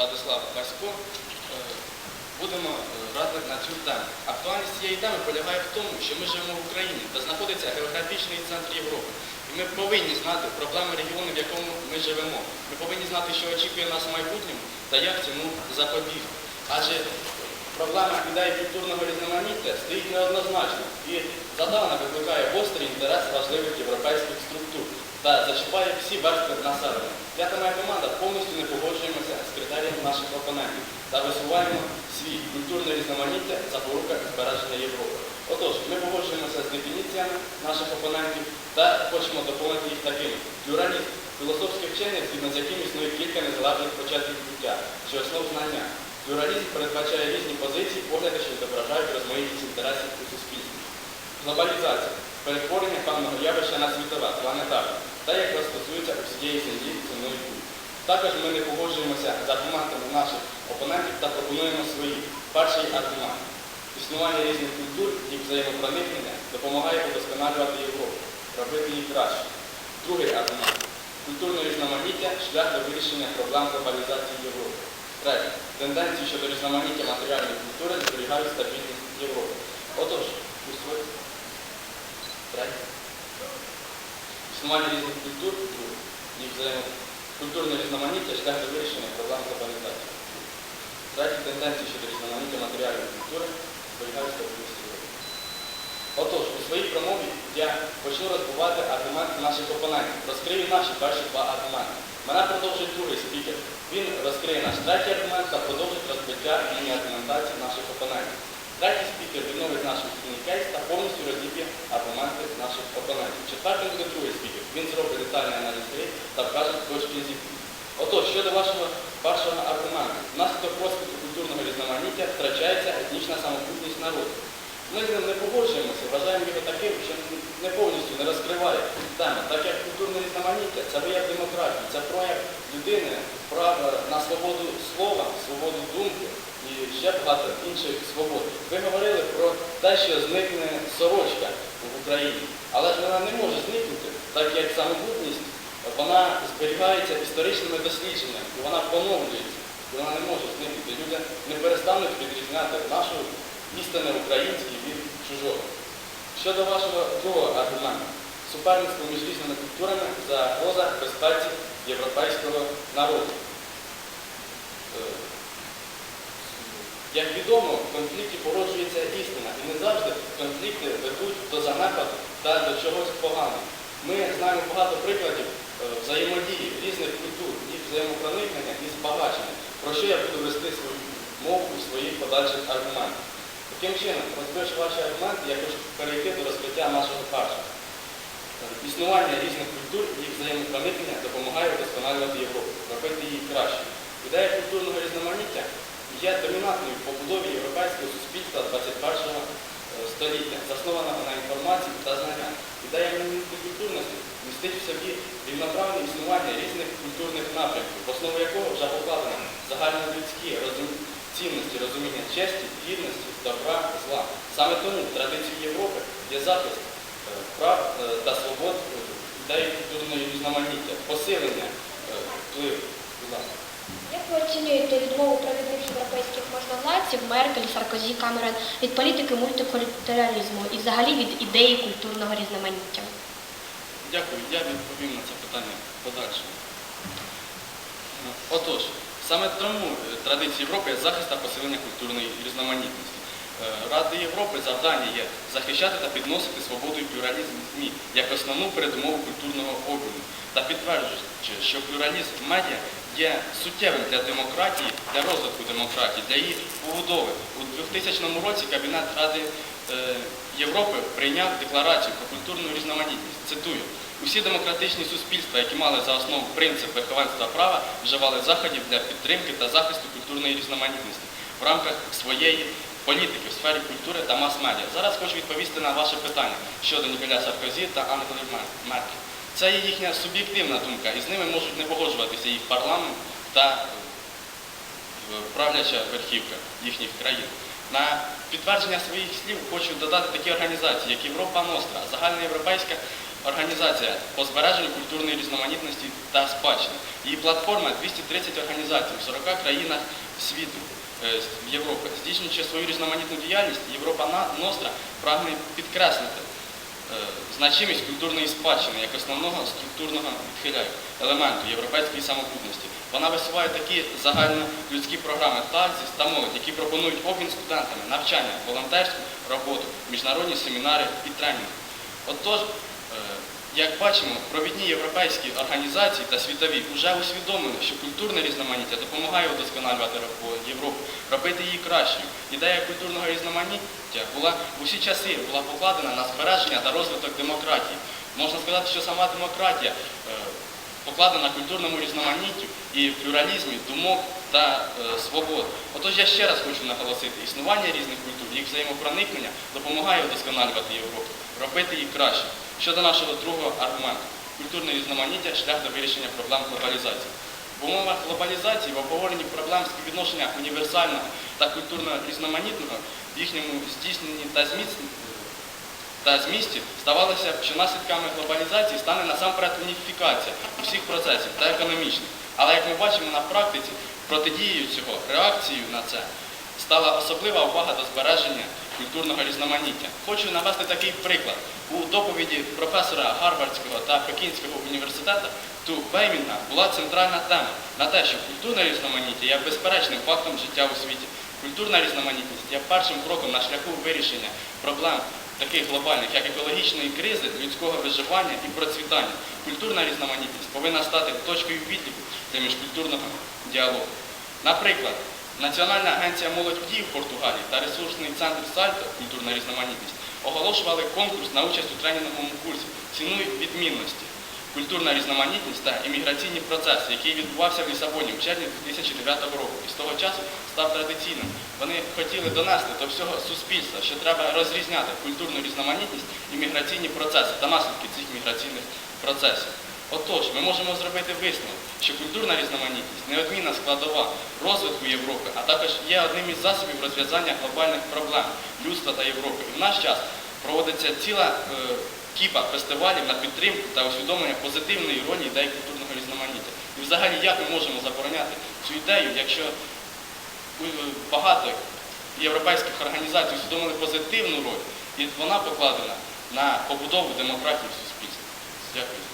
Владислав Васько. Е, Будемо е, радити на цю тему. Актуальність цієї теми полягає в тому, що ми живемо в Україні, де знаходиться географічний центр Європи. І ми повинні знати проблеми регіону, в якому ми живемо. Ми повинні знати, що очікує нас в майбутньому та як цьому запобігти. Адже проблема ідеї культурного різноманіття стоїть неоднозначно і задавна викликає гострий інтерес важливих європейських структур та зачіпає всі верстви населення. Я та моя команда повністю не погоджуємося з критеріями наших опонентів та висуваємо свій культурне різноманіття запорука збереження Європи. Отож, ми погоджуємося з дефініціями наших опонентів та хочемо доповнити їх такими. Плюралізм філософське вчення, згідно з яким існує кілька незалежних початків буття чи основ знання. Плюралізм передбачає різні позиції, погляди, що відображають розмаїтість інтересів у суспільстві. Глобалізація перетворення певного явища на світове, планетарне, та яке стосується усієї землі земної кулі. Також ми не погоджуємося з аргументами наших опонентів та пропонуємо свої. Перший аргумент. Існування різних культур і взаємопроникнення допомагає удосконалювати Європу, робити її краще. Другий аргумент. Культурне різноманіття шлях до вирішення проблем глобалізації Європи. Третє. Тенденції щодо різноманіття матеріальної культури зберігають стабільність Європи. Отож, у своїй Третє. Існування різних культур, друге, взаємо- культурне різноманіття шлях до вирішення проблем глобалізації. Третє тенденції щодо різноманіття матеріальної культури зберігають стабільність Європи. Отож, у своїй промові я почну розбивати аргументи наших опонентів. Розкрию наші перші два аргументи. Мене продовжить другий спікер. Він розкриє наш третій аргумент та продовжить розбиття лінії аргументації наших опонентів. Третій спікер відновить наш кейс та повністю розіб'є аргументи наших опонентів. Четвертим буде другий спікер. Він зробить детальний аналіз та вкаже точки зіткнення. Отож, щодо вашого першого аргументу, внаслідок розвитку культурного різноманіття втрачається етнічна самобутність народу. Ми з ним не погоджуємося, вважаємо його таким, що не повністю не розкриває тему, так як культурне різноманіття це вияв демократії, це прояв людини, права на свободу слова, свободу думки і ще багато інших свобод. Ви говорили про те, що зникне сорочка в Україні, але ж вона не може самобутність вона зберігається історичними дослідженнями, і вона поновлюється, і вона не може зникнути. Люди не перестануть відрізняти нашу істинне українське від чужого. Щодо вашого другого аргументу, суперництво між різними культурами загроза безпеці європейського народу. Е, Як відомо, в конфлікті породжується істина, і не завжди конфлікти ведуть до занепаду та до чогось поганого. Ми знаємо багато прикладів е, взаємодії різних культур, їх взаємопроникнення і збагачення, про що я буду вести свою мову у своїх подальших аргументах. Таким чином, розбивши ваші аргументи, я хочу перейти до розкриття нашого першого. Е, Існування різних культур і їх взаємопроникнення допомагає вдосконалювати Європу, робити її краще. Ідея культурного різноманіття є домінантною в побудові європейського суспільства 21 століття, заснована на інформації та знаннях. Ідея мультикультурності містить в собі рівноправне існування різних культурних напрямків, в основу якого вже покладено загальнолюдські розум... цінності, розуміння честі, гідності, добра, зла. Саме тому в традиції Європи є захист е, прав е, та свобод е, ідеї культурної різноманіття, посилення впливу. Як ви оцінюєте відмову провідних європейських можновладців Меркель, Саркозі, Камерон від політики мультикультуралізму і взагалі від ідеї культурного різноманіття? Дякую, я відповім на це питання подальше. Отож, саме тому е, традиції Європи є захист та посилення культурної різноманітності. Е, Ради Європи завдання є захищати та підносити свободу і плюралізм ЗМІ як основну передумову культурного обміну та підтверджуючи, що плюралізм медіа є суттєвим для демократії, для розвитку демократії, для її побудови. У 2000 році Кабінет Ради е, Європи прийняв декларацію про культурну різноманітність. Цитую. Усі демократичні суспільства, які мали за основу принцип верховенства права, вживали заходів для підтримки та захисту культурної різноманітності в рамках своєї політики в сфері культури та мас-медіа. Зараз хочу відповісти на ваше питання щодо Ніколя Саркозі та Ангели Мер- Меркель. Це є їхня суб'єктивна думка, і з ними можуть не погоджуватися їх парламент та е, правляча верхівка їхніх країн. На підтвердження своїх слів хочу додати такі організації, як Європа Ностра, загальноєвропейська організація по збереженню культурної різноманітності та спадщини. Її платформа 230 організацій в 40 країнах світу. Е, Європи. Здійснюючи свою різноманітну діяльність, Європа Ностра прагне підкреслити е, значимість культурної спадщини як основного структурного відхиляю елементу європейської самобутності. Вона висуває такі загальнолюдські програми ТАКЗІС та молодь, які пропонують обмін студентами, навчання, волонтерську роботу, міжнародні семінари і тренінги. Отож, е, як бачимо, провідні європейські організації та світові вже усвідомили, що культурне різноманіття допомагає удосконалювати Європу, робити її кращою. Ідея культурного різноманіття була в усі часи була покладена на збереження та розвиток демократії. Можна сказати, що сама демократія е, покладена на культурному різноманіттю і плюралізмі думок та е, свобод. Отож я ще раз хочу наголосити, існування різних культур, їх взаємопроникнення допомагає удосконалювати Європу, робити її краще. Щодо нашого другого аргументу, культурне різноманіття шлях до вирішення проблем глобалізації. В умовах глобалізації в обговоренні проблем співвідношення універсального та культурно різноманітного в їхньому здійсненні та зміцненні та змісті ставалося, що наслідками глобалізації стане насамперед уніфікація усіх процесів та економічних. Але як ми бачимо на практиці, протидією цього, реакцією на це стала особлива увага до збереження культурного різноманіття. Хочу навести такий приклад. У доповіді професора Гарвардського та Пекінського університету Ту Беймінга була центральна тема на те, що культурне різноманіття є безперечним фактом життя у світі. Культурна різноманітність є першим кроком на шляху вирішення проблем таких глобальних, як екологічної кризи, людського виживання і процвітання. Культурна різноманітність повинна стати точкою відліку для міжкультурного діалогу. Наприклад, Національна агенція молодь в в Португалії та ресурсний центр Сальто культурна різноманітність оголошували конкурс на участь у тренінговому курсі ціною відмінності. Культурна різноманітність та імміграційні процеси, який відбувався в Лісабоні в червні 2009 року. І з того часу став традиційним. Вони хотіли донести до всього суспільства, що треба розрізняти культурну різноманітність і міграційні процеси та наслідки цих міграційних процесів. Отож, ми можемо зробити висновок, що культурна різноманітність неодмінна складова розвитку Європи, а також є одним із засобів розв'язання глобальних проблем людства та Європи. І в наш час проводиться ціла е, кіпа фестивалів на підтримку та усвідомлення позитивної ролі ідей культурного різноманіття. І взагалі, як ми можемо забороняти цю ідею, якщо е, багато європейських організацій усвідомили позитивну роль, і вона покладена на побудову демократії в суспільстві. Дякую.